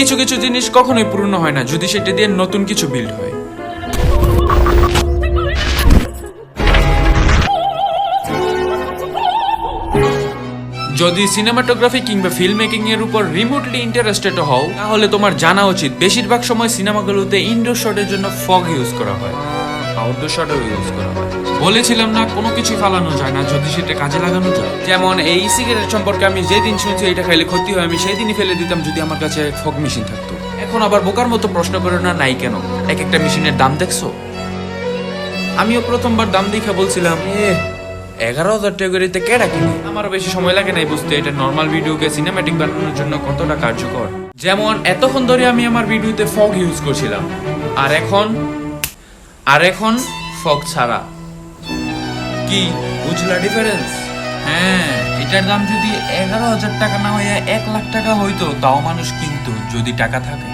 কিছু কিছু জিনিস কখনোই পূর্ণ হয় না, যদি সেটা দিয়ে নতুন কিছু বিল্ড হয়। যদি সিনেমাটোগ্রাফি কিংবা ফিল্ম মেকিং এর উপর রিমোটলি ইন্টারেস্টেড হও, তাহলে তোমার জানা উচিত, বেশিরভাগ সময় সিনেমাগুলোতে ইনডোর শটের জন্য ফগ ইউজ করা হয়। আউটডোর শটেও ইউজ করা হয়। বলেছিলাম না, কোনো কিছু ফালানো যায় না, যদি সেটা কাজে লাগানো যায়। যেমন এই সিগারেট সম্পর্কে আমি যেদিন শুনছি এটা খাইলে ক্ষতি হয়, আমি সেই দিনই ফেলে দিতাম যদি আমার কাছে ফগ মেশিন থাকতো। এখন আবার বোকার মতো প্রশ্ন করে না, নাই কেন? এক একটা মেশিনের দাম দেখছ? আমিও প্রথমবার দাম দেখা বলছিলাম, এ, এগারো হাজার টাকা করে কেডা কিনে? আমার বেশি সময় লাগে নাই বুঝতে, এটা নর্মাল ভিডিওকে সিনেম্যাটিক বানানোর জন্য কতটা কার্যকর? যেমন, এতক্ষণ ধরে আমি আমার ভিডিওতে ফগ ইউজ করছিলাম। আর এখন আর এখন ফক ছাড়া। কি বুঝলা ডিফারেন্স হ্যাঁ এটার দাম যদি এগারো হাজার টাকা না হইয়া এক লাখ টাকা হইতো তাও মানুষ কিন্তু যদি টাকা থাকে।